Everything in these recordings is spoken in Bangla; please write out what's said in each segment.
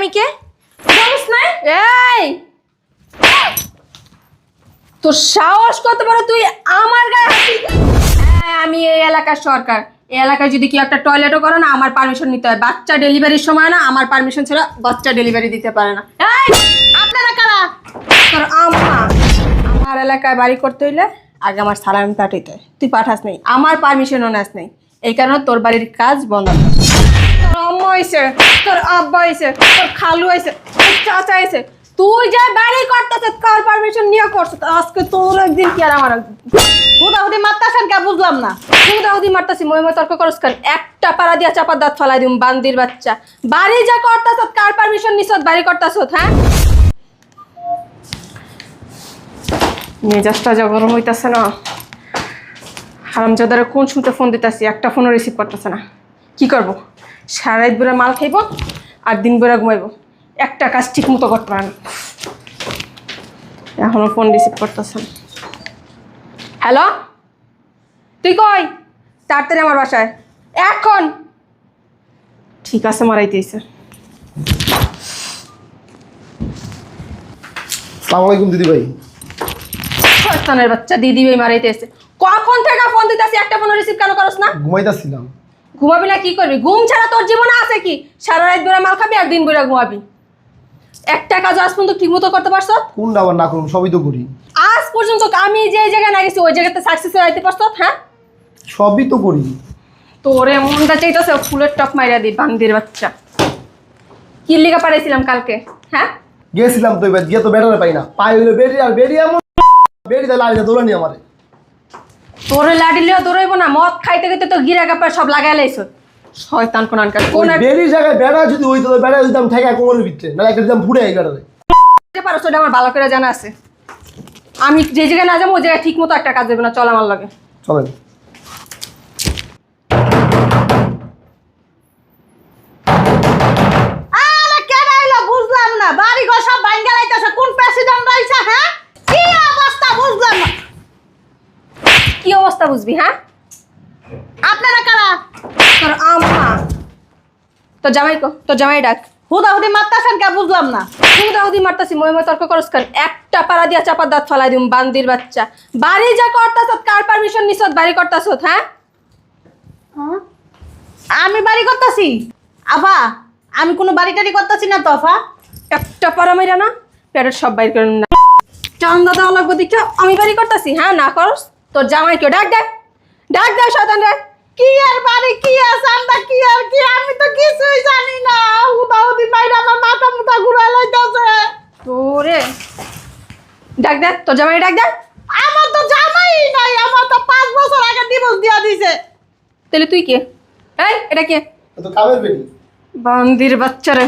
আমি জানিস না? এই! তোর সাহস কত বড়? তুই আমার গায়ে আমি এই এলাকার সরকার। এই এলাকায় যদি কি একটা টয়লেটও করে না, আমার পারমিশন নিতে হয়। বাচ্চা ডেলিভারির সময় না, আমার পারমিশন ছাড়া বাচ্চা ডেলিভারি দিতে পারে না। আপনারা কারা? তোর আম্মা। আমার এলাকায় বাড়ি করতে হইলে আগে আমার সালাম পাঠাইতে তুই পাঠাস নেই, আমার পারমিশনও নেস নেই। এই কারণে তোর বাড়ির কাজ বন্ধ। তোর আম্মা হয়েছে তোর আব্বা হয়েছে তোর খালু হয়েছে তোর চাচা হয়েছে তুই যা বাড়ি করতেছ কার পারমিশন নিয়ে করছ আজকে তোর একদিন কি আর আমার হুদাহুদি মারতাছেন কে বুঝলাম না। দাউদি মারতাছি মই তর্ক করস কেন? একটা পাড়া দিয়া চাপার দাঁত ফলাই দিম, বান্দির বাচ্চা। বাড়ি যা করতাছ, কার পারমিশন নিছ, বাড়ি করতাছ হ্যাঁ? মেজাজটা যা গরম হইতাছে না। হারামজাদারে কোন শুনতে ফোন দিতেছি, একটা ফোনও রিসিভ করতেছে না। কি করব? সারা রাত বেড়ে মাল খাইব আর দিন বেড়ে ঘুমাইব। একটা কাজ ঠিক মতো করতে পারে না। এখনও ফোন রিসিভ করতেছে না। হ্যালো তুই কই? তাড়াতাড়ি আমার বাসায়। এখন? ঠিক আছে মারাইতেছে সালাম আলাইকুম দিদি ভাই। শয়তানের বাচ্চা দিদি ভাই মারাইতেছে কখন থেকে ফোন দিতেছি? একটা ফোন রিসিভ কেন করস না? ঘুমাইতেছিলাম। ঘুমাবি না কি করবি? ঘুম ছাড়া তোর জীবনে আছে কি? সারা রাত বেড়া মাল খাবি আর দিন বেড়া ঘুমাবি। একটা কাজ আজ পর্যন্ত ঠিক মতো করতে পারছ? কোনটা আবার না করুন সবই তো করি। আজ পর্যন্ত আমি যে জায়গায় না গেছি ওই জায়গাতে সাকসেস হইতে পারছ হ্যাঁ? সবই তো করি। তোরে মনটা চাইতেছে ফুলের টপ মাইরা দি বান্দির বাচ্চা। কি লিগা পাঠাইছিলাম কালকে হ্যাঁ? গিয়েছিলাম তো এবার গিয়ে তো বেটারে পাই না। পাই হইলে বেরি আর বেরি এমন বেরি তাহলে আগে দৌড়ানি আমারে। তোরে লাডিলেও দৌড়াইবো না মদ খাইতে খাইতে তো গিরা কাপড় সব লাগাই লাইছো। শয়তান কোন আনকার কোন বেরি জায়গায় বেড়া যদি ওই তো বেড়া দিতাম ঠেকা কোমরের ভিতরে না একটা দিতাম ফুটে এই একটা পারো সেটা আমার ভালো করে জানা আছে। আমি যে জায়গায় না যাব ওই জায়গায় ঠিক মতো একটা কাজ দেবে না চল আমার লাগে। চলেন। বুঝবি হ্যাঁ? আপনারা কারা? তোর আম্মা। তোর জামাই কো তোর জামাই ডাক। হুদাহুদি মারতাছেন কে? বুঝলাম না। দাউদি মারতাছি মই মই তর্ক করস কেন? একটা পাড়া দিয়া চাপার দাঁত ফলাই দিম, বান্দির বাচ্চা। বাড়ি যা করতাছ কার পারমিশন নিছ বাড়ি করতাছ হ্যাঁ? আমি বাড়ি করতাছি? আফা, আমি কোনো বাড়ি টাড়ি করতেছি না তো, আফা। একটা পাড়া মাইরা না প্যারের সব বাইর করে না চান্দা দেওয়া লাগবে দিকে আমি বাড়ি করতাছি হ্যাঁ? না করস? তোর জামাই কেউ ডাক ডাক ডাক ডাক শয়তান রে। কি আর বাড়ি কি আর চান্দা কি আর কি? আমি তো কিছুই জানি না। হুদাহুদি মাইরা আমার মাথা মুথা ঘুরা লাইতাছে তোরে। ডাক ডাক তোর জামাই ডাক ডাক আমার তো জামাই নাই আমার তো পাঁচ বছর আগে ডিভোর্স দিয়া দিছে। তাহলে তুই কে? এই এটা কে? তো কামের বেরি বান্দির বাচ্চারে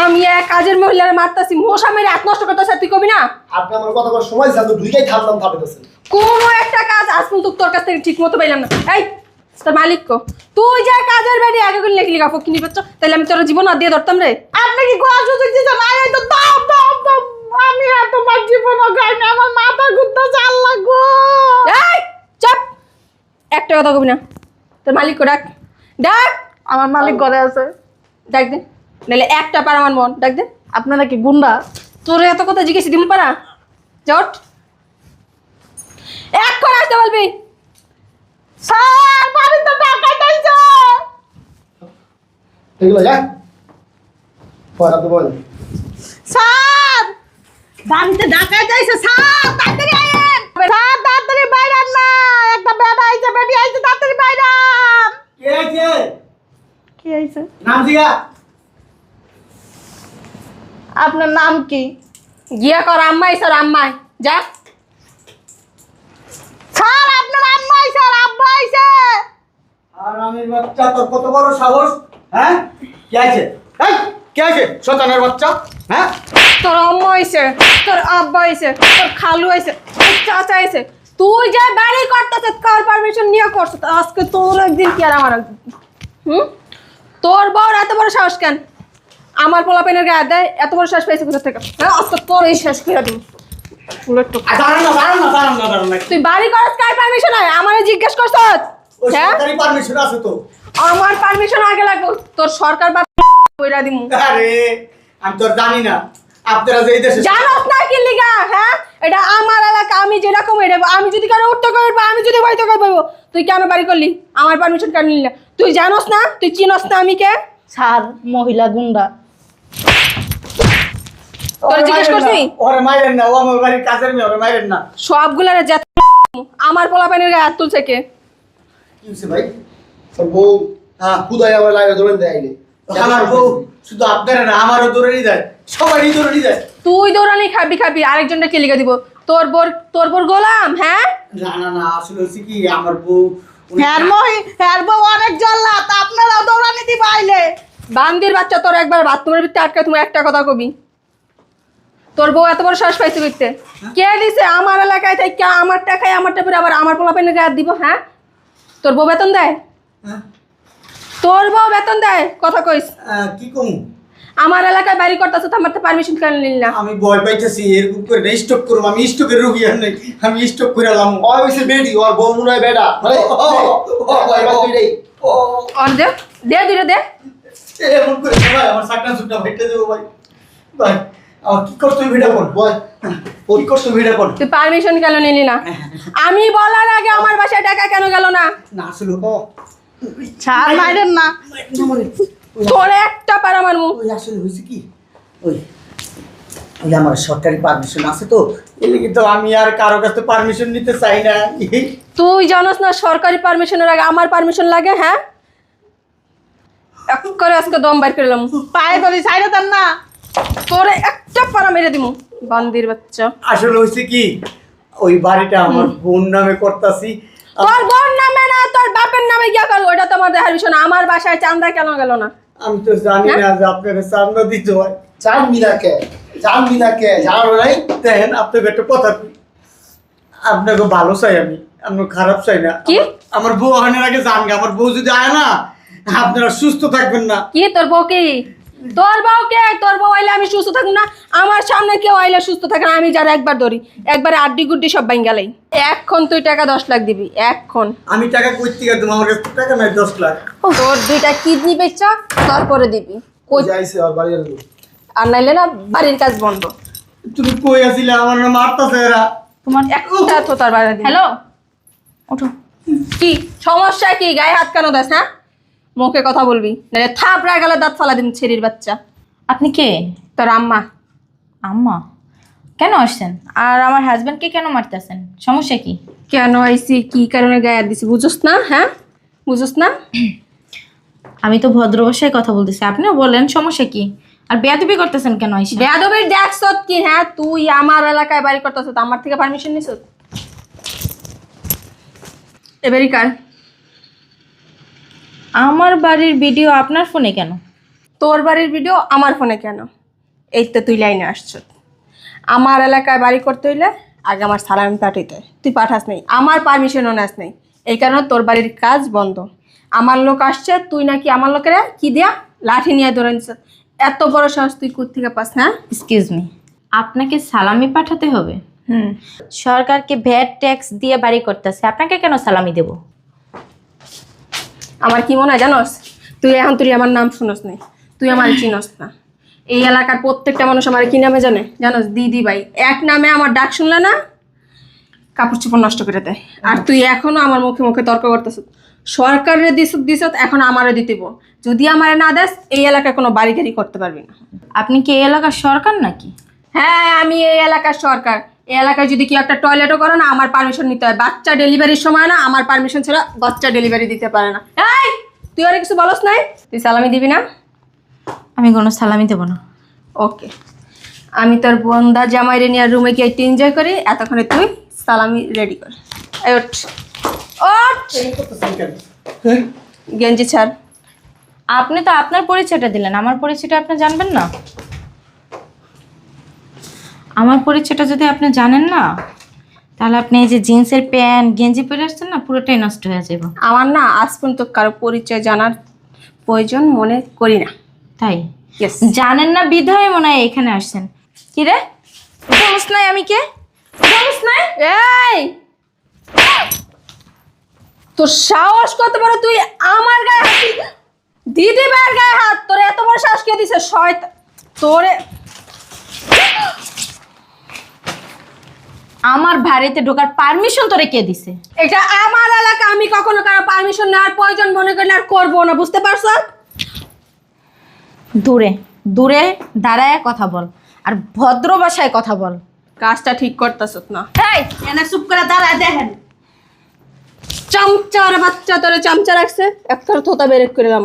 আমি এক কাজের মহিলার মারতাছি মশা মেরে নষ্ট করতেছে তুই কবি না? আপনি আমার কথা সময় জানো ঢুকেই থামলাম থাপেতেছেন কোনো একটা কাজ আজ পর্যন্ত তোর কাছ থেকে ঠিক মতো পাইলাম না। এই তোর মালিক কো? তুই যা কাজের বাড়ি আগে করে লিখলি গাফো কিনি পাচ্ছ? তাহলে আমি তোর জীবন দিয়ে ধরতাম রে। আপনি কি কোয়া সুযোগ দিচ্ছেন আরে তো দাও দাও দাও। আমি আর তোমার জীবন গাইনি আমার মাথা ঘুরতে আল্লাহ গো এই চাপ। একটা কথা কবি না। তোর মালিক কো ডাক। ডাক। আমার মালিক ঘরে আছে। ডাক দে। নাহলে একটা পার আমার মন। ডাক দে। আপনারা কি গুন্ডা? তোর এত কথা জিজ্ঞেস দিম পারা? জট এক করে আসতে বলবি। স্যার বাড়িতে টাকা দিয়েছে এগুলো যা। পয়সা তো বল। স্যার বাড়িতে ডাকা যাইছে স্যার তাড়াতাড়ি আইন স্যার তাড়াতাড়ি বাইরান না। একটা বেটা আইছে বেটি আইছে তাড়াতাড়ি বাইরান কে আছে কি আইছে? নাম জিগা। আপনার নাম কি? গিয়া কর আম্মাই স্যার আম্মাই। যা। স্যার আপনার আম্মা আইছে আর আব্বা আইছে। আর আমির বাচ্চা তোর কত বড় সাহস? হ্যাঁ? কে আছে এই কে আছে শতানের বাচ্চা হ্যাঁ? তোর আম্মা হয়েছে তোর আব্বা হয়েছে তোর খালু হয়েছে তোর চাচা হয়েছে তুই যা বাড়ি করতেছ কার পারমিশন নিয়ে করছ আজকে তোর একদিন কি আর আমার একদিন? হুম? তোর বউর এত বড় সাহস কেন? আমার পোলা পেনের গায়ে দেয় এত বড় সাহস পেয়েছে কোথা থেকে? হ্যাঁ আজকে তোর এই শেষ করে দিন তুই বাড়ি করছ কার পারমিশন হয়? আমারে জিজ্ঞেস হ্যাঁ? পারমিশন আছে তো। আমার পারমিশন আগে লাগবে। তোর সরকার কইরা দিমু। আরে আমি তো জানি না। আপনারা যে দেশে জানোস না কি লিগা হ্যাঁ? এটা আমার এলাকা আমি যেরকম এটা আমি যদি কারও উঠতে করব আমি যদি বাড়িতে করব তুই কেন বাড়ি করলি? আমার পারমিশন কেন নিলি না? তুই জানোস না? তুই চিনস না আমি কে? স্যার মহিলা গুন্ডা। তোর জিজ্ঞেস করছি? ওরে মাইরেন না ও আমার বাড়ির কাজের মেয়ে ওরে মাইরেন না। সবগুলার যা আমার পোলাপানের গায়ে হাত তুলছে কে? ভাই? তোর বউ হ্যাঁ খুদাই আমার ধরে দেয় আইলে আমার বউ শুধু আপনারা না আমারও দৌড়ানি দেয়। সবারই দৌড়ানি দেয়। তুই দৌড়ানি খাবি খাবি আরেকজনটা কে লিখে দিব? তোর বোর তোর বোর গোলাম হ্যাঁ? না না না আসলে হচ্ছে কি আমার বউ হ্যার হ্যার বউ অনেক জল্লাদ আপনারাও দৌড়ানি দিবা আইলে। বান্দির বাচ্চা তোর একবার বাথরুমের ভিতরে আটকে তুমি একটা কথা কবি। তোর বউ এত বড় শ্বাস পাইছে দেখতে কে দিছে আমার এলাকায় থেকে আমার টাকায় আমার টাকা আবার আমার পোলাপানের গায়ে হাত দিব হ্যাঁ? তোর বউ বেতন দেয়? হ্যাঁ? তোর বউ বেতন দেয়? কথা কইস। কি কমু? আমার এলাকায় বাড়ি করতেছ তো আমার তো পারমিশন কেন নিলি না? আমি ভয় পাইতেছি এরকম করে না স্টক করব আমি স্টকের রুগী আর নেই আমি স্টক করে এলাম। ওই হইছে বেডি ওর বউ মনে হয় বেডা। ও, ও, ও, ভাই, ও। ও। অন দে দে দুটো দে। এমন করে ভাই আমার সাকনা সুকনা ভেটে দেবো ভাই। ভাই কি হবে ভিডিও কোন বয় কি হবে ভিডিও কোন তুই পারমিশন কেন নিলি না? আমি বলার আগে আমার বাসায় টাকা কেন গেল না? না আসলে ও স্যার মাইরেন না। তোর একটা পার আমার ওই আসলে হয়েছে কি? ওই ওই আমার সরকারি পারমিশন আছে তো। এর লিগে তো আমি আর কারও কাছে পারমিশন নিতে চাই না। তুই জানোস না সরকারি পারমিশনের আগে আমার পারমিশন লাগে হ্যাঁ? এক করে আজকে দম বাইর করলাম পায়ে ধরি সাইডে দেন না। তোরে একটা মেরে দিমু। বান্দির বাচ্চা। আসলে হয়েছে কি ওই বাড়িটা আমার বোন নামে করতাছি। তোর বোন নামে না তোর বাপের নামে গিয়া কর ওটা তোমার দেখার বিষয় না। আমার বাসায় চান্দা কেন গেল না? আমি তো জানি না যে আপনারা চান্দা দিতে হয়। জানবি না কে? জানবি না জানো নাই? দেখেন আপনাকে একটা কথা আপনাকে ভালো চাই আমি আপনার খারাপ চাই না। কি? আমার বউ আনার আগে জানগে আমার বউ যদি আয় না আপনারা সুস্থ থাকবেন না। কি তোর বউ কি? তোর বউ কে? তোর বউ আইলে আমি সুস্থ থাকব না। আমার সামনে কেউ আইলে সুস্থ থাকে না আমি যারা একবার ধরি। একবার আড্ডি গুড্ডি সব বাইঙ্গালাই এখন তুই টাকা দশ লাখ দিবি এখন। আমি টাকা কই থেকে দেবো? আমার কাছে টাকা নাই দশ লাখ। তোর দুইটা কিডনি বেচা তারপরে দিবি। কই যাইছে আর বাড়ি আর নাইলে না বাড়ির কাজ বন্ধ। তুমি কই আসিলে আমার না মারতাছে এরা তোমার একটা তো তার বাইরে হ্যালো ওঠো। কি? সমস্যা কি? গায়ে হাত কেন দাস হ্যাঁ? মুখে কথা বলবি। নাহলে থাপড়া গেলে দাঁত ফালা দিন ছেড়ির বাচ্চা। আপনি কে? তোর আম্মা। আম্মা? কেন আসছেন? আর আমার হাজবেন্ডকে কেন মারতেছেন? সমস্যা কি? কেন আইসি? কি কারণে গায়ে দিছি? বুঝোস না হ্যাঁ? বুঝোস না? আমি তো ভদ্র ভাষায় কথা বলতেছি। আপনিও বলেন সমস্যা কি? আর বেয়াদবি করতেছেন কেন আইসা? বেয়াদবির দেখছ কি হ্যাঁ? তুই আমার এলাকায় বাড়ি করতেছ আমার থেকে পারমিশন নিছ? এবারই কার? আমার বাড়ির ভিডিও আপনার ফোনে কেন? তোর বাড়ির ভিডিও আমার ফোনে কেন? এই তো তুই লাইনে আসছ। আমার এলাকায় বাড়ি করতে হইলে আগে আমার সালামি পাঠাইতে। তুই পাঠাস নেই আমার পারমিশনও নাস নেই। এই কারণে তোর বাড়ির কাজ বন্ধ। আমার লোক আসছে তুই নাকি আমার লোকেরা কি দিয়া লাঠি নিয়ে ধরে নিছ? এত বড় সাহস তুই কোথেকে পাস হ্যাঁ? এক্সকিউজ মি আপনাকে সালামি পাঠাতে হবে? হুম। সরকারকে ভ্যাট ট্যাক্স দিয়ে বাড়ি করতেছে আপনাকে কেন সালামি দেব? আমার কি মনে হয় জানোস? তুই এখন তুই আমার নাম শুনস নাই তুই আমার চিনস না। এই এলাকার প্রত্যেকটা মানুষ আমার কি নামে জানে? জানোস? দিদি ভাই। এক নামে আমার ডাক শুনলে না কাপড় চোপড় নষ্ট করে দেয়। আর তুই এখনও আমার মুখে মুখে তর্ক করতেছ সরকারের দিস দিস এখন আমারও দিতেব যদি আমারে না দেস এই এলাকায় কোনো বাড়ি গাড়ি করতে পারবি না। আপনি কি এই এলাকার সরকার নাকি? হ্যাঁ আমি এই এলাকার সরকার। এই এলাকায় যদি কি একটা টয়লেটও করে না আমার পারমিশন নিতে হয়। বাচ্চা ডেলিভারির সময় না আমার পারমিশন ছাড়া বাচ্চা ডেলিভারি দিতে পারে না। এই তুই আর কিছু বলস নাই? তুই সালামি দিবি না? আমি কোনো সালামি দেবো না। ওকে। আমি তোর বন্দা জামাই রে নিয়ে রুমে গিয়ে একটু এনজয় করি এতক্ষণে তুই সালামি রেডি কর। ওঠ? গেঞ্জি ছাড়। আপনি তো আপনার পরিচয়টা দিলেন আমার পরিচয়টা আপনি জানবেন না? আমার পরিচয়টা যদি আপনি জানেন না তাহলে আপনি এই যে জিন্সের প্যান্ট গেঞ্জি পরে আসছেন না পুরোটাই নষ্ট হয়ে যাবে। আমার না আজ পর্যন্ত কারও পরিচয় জানার প্রয়োজন মনে করি না। তাই? জানেন না বিধায় মনে হয় এখানে আসছেন। কি রে? জানিস নাই আমি কে? জানিস নাই? এই! তোর সাহস কত বড়? তুই আমার গায়ে হাত দিদি ভাইয়ের গায়ে হাত। তোর এত বড় সাহস কে দিছে? শয়তান তোরে আমার বাড়িতে ঢোকার পারমিশন তোরে কে দিছে? এটা আমার এলাকা আমি কখনো কারও পারমিশন নেওয়ার প্রয়োজন মনে করি না আর করব না বুঝতে পারছ? দূরে দূরে দাঁড়ায় কথা বল আর ভদ্র ভাষায় কথা বল। কাজটা ঠিক করতেছ না। এই এনে চুপ করে দাঁড়ায় দেখেন। চামচার বাচ্চা তোরে চামচা রাখছে। একটা থোতা বেরেক করে দাম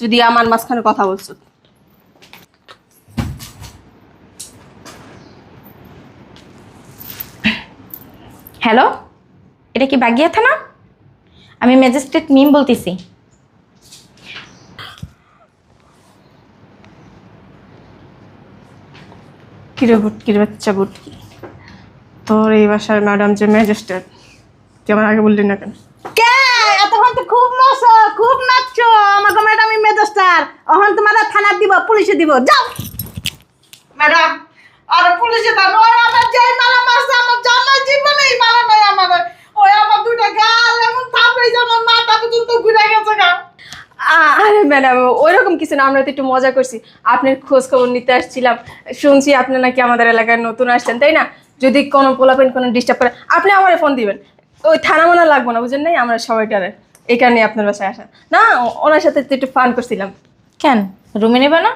যদি আমার মাঝখানে কথা বলছো। হ্যালো? এটা কি বাগিয়া থানা? আমি ম্যাজিস্ট্রেট মিম বলতেছি। কিরে ভুটকির বাচ্চা ভুটকি তোর এই বাসার ম্যাডাম যে ম্যাজিস্ট্রেট তুই আমার আগে বললি না কেন? কে? এতক্ষণ তো খুব নাচো খুব নাচছো। আমাকে ম্যাডাম মেজস্টার অহন তোমার থানা দিব পুলিশে দিব। যাও। ম্যাডাম আর পুলিশে দাও ওই আমার যেই মালা মারছে আমার জামাই জীবনেই মালা নাই আমার। ওই আমার দুইটা গাল এমন থাপড়ে যে আমার মাথা পর্যন্ত ঘুরে গেছে গা। আরে ম্যাডাম ওইরকম কিছু না আমরা তো একটু মজা করছি। আপনার খোঁজ খবর নিতে আসছিলাম। শুনছি আপনি নাকি আমাদের এলাকায় নতুন আসছেন তাই না? যদি কোনো পোলাপেন কোনো ডিস্টার্ব করে আপনি আমার ফোন দিবেন। ওই থানা মানা লাগবো না বুঝেন নাই? আমরা সবাইটারে এই কারণে আপনার বাসায় আসা। না ওনার সাথে তো একটু ফান করছিলাম। কেন? রুমে নেবে না?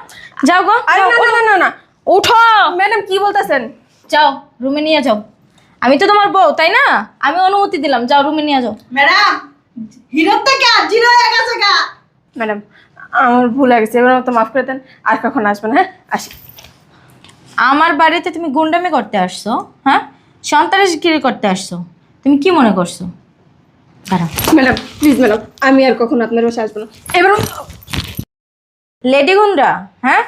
যাও গো না না না না। উঠো। ম্যাডাম কি বলতেছেন? যাও রুমে নিয়ে যাও। আমি তো তোমার বউ তাই না? আমি অনুমতি দিলাম যাও রুমে নিয়ে যাও। ম্যাডাম হিরোর থেকে জিরো হয়ে গেছে গা। ম্যাডাম আমার ভুল হয়ে গেছে এবার মতো মাফ করে দেন আর কখন আসবেন হ্যাঁ? আসি। আমার বাড়িতে তুমি গুন্ডামি করতে আসছো হ্যাঁ? সন্ত্রাসগিরি করতে আসছো তুমি কি মনে করছ? দাঁড়াও। ম্যাডাম প্লিজ ম্যাডাম আমি আর কখন আপনার বাসায় আসব না। এবার লেডি গুন্ডা হ্যাঁ?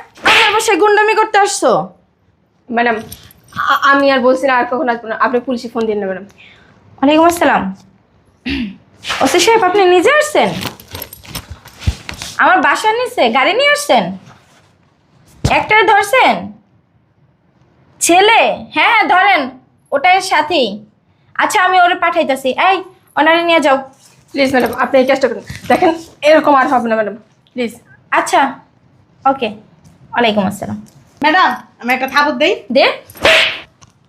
বাসায় গুন্ডামি করতে আসছো? ম্যাডাম আমি আর বলছি না আর কখন আসব না। আপনি পুলিশে ফোন দিন না ম্যাডাম। ওয়ালাইকুম আসসালাম। ওসি সাহেব আপনি নিজে আসছেন? আমার বাসা নিচ্ছে গাড়ি নিয়ে আসছেন? একটার ধরছেন? ছেলে? হ্যাঁ ধরেন ওটাই সাথী আচ্ছা আমি ওরে পাঠাইতেছি। এই ওনারে নিয়ে যাও। প্লিজ ম্যাডাম আপনি এই কাজটা করুন। দেখেন এরকম আর হবে না ম্যাডাম। প্লিজ। আচ্ছা ওকে। ওয়ালাইকুম আসসালাম। ম্যাডাম আমি একটা থাপড় দেই। দে।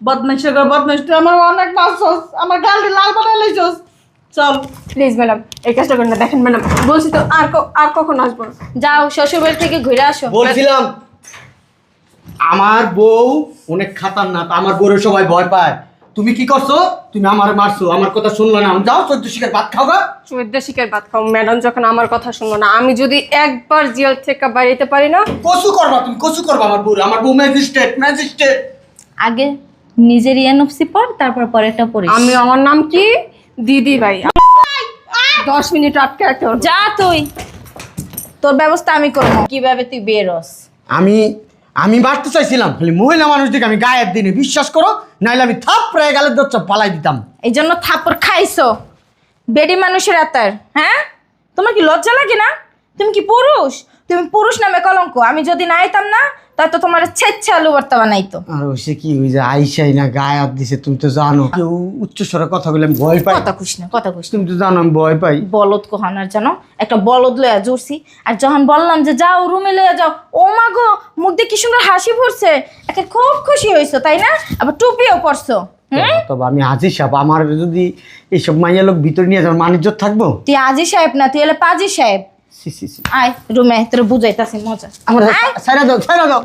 বদমাইশ করে বদমাইশ তুই আমার অনেক মারছস আমার গালে লাল বানাই লইছস। চল। প্লিজ ম্যাডাম এই কাজটা করুন না দেখেন ম্যাডাম বলছি তো আর ক- আর কখন আসব? না যাও শ্বশুরবাড়ি থেকে ঘুরে আসো। বলছিলাম আমার বউ অনেক খাতারনাক আমার বউরে সবাই ভয় পায়। তুমি কি করছ? তুমি আমার মারছো আমার কথা শুনলো না। যাও চোদ্দ শিকার ভাত খাও গা। চৈদ্দ শিখের ভাত খাও। ম্যাডাম যখন আমার কথা শুনলো না আমি যদি একবার জেল থেকে বাড়িতে পারি না? কচু করবা তুমি কচু করবা আমার বউ আমার বউ ম্যাজিস্ট্রেট ম্যাজিস্ট্রেট। আগে নিজের এনএফসি পর তারপর পরেরটা পড়িস। আমি আমার নাম কি? দিদি ভাই। দশ মিনিট আটকে রাখতে যা তুই। তোর ব্যবস্থা আমি করব। কীভাবে তুই বেরোস? আমি আমি বাড়তে চাইছিলাম, খালি মহিলা মানুষদেরকে আমি গায়ের দিনে বিশ্বাস করো নাহলে আমি থাপ প্রায় গালের দচ্ছা পালাই দিতাম। এই জন্য থাপড় খাইছো? বেডি মানুষের আতার হ্যাঁ? তোমার কি লজ্জা লাগে না? তুমি কি পুরুষ? তুমি পুরুষ নামে কলঙ্ক আমি যদি না আইতাম না তাই তো তোমার ছেচ্ছে আলু ভর্তা বানাইতো। আর সে কি ওই যে আইসাই না গায়ে হাত দিছে তুমি তো জানো। কেউ উচ্চ স্বরে কথা বলে আমি ভয় পাই। কথা খুশ না কথা খুশ তুমি তো জানো আমি ভয় পাই। বলদ কোহানার জানো একটা বলদ লয়া জুড়ছি আর যখন বললাম যে যাও রুমে লয়া যাও ও মা গো মুখ দিয়ে কি সুন্দর হাসি ফুটছে। একে খুব খুশি হয়েছো তাই না? আবার টুপিও পরছো হুম? তবে আমি আজি সাহেব আমার যদি এইসব মাইয়া লোক ভিতরে নিয়ে যাওয়ার মানিজ্য থাকব? তুই আজি সাহেব না তুই এলে পাজি সাহেব। সি সি সি। আয় রুমে তোর বুঝাইতাছি মজা। আমার আয়। দাও ছাইরা দাও।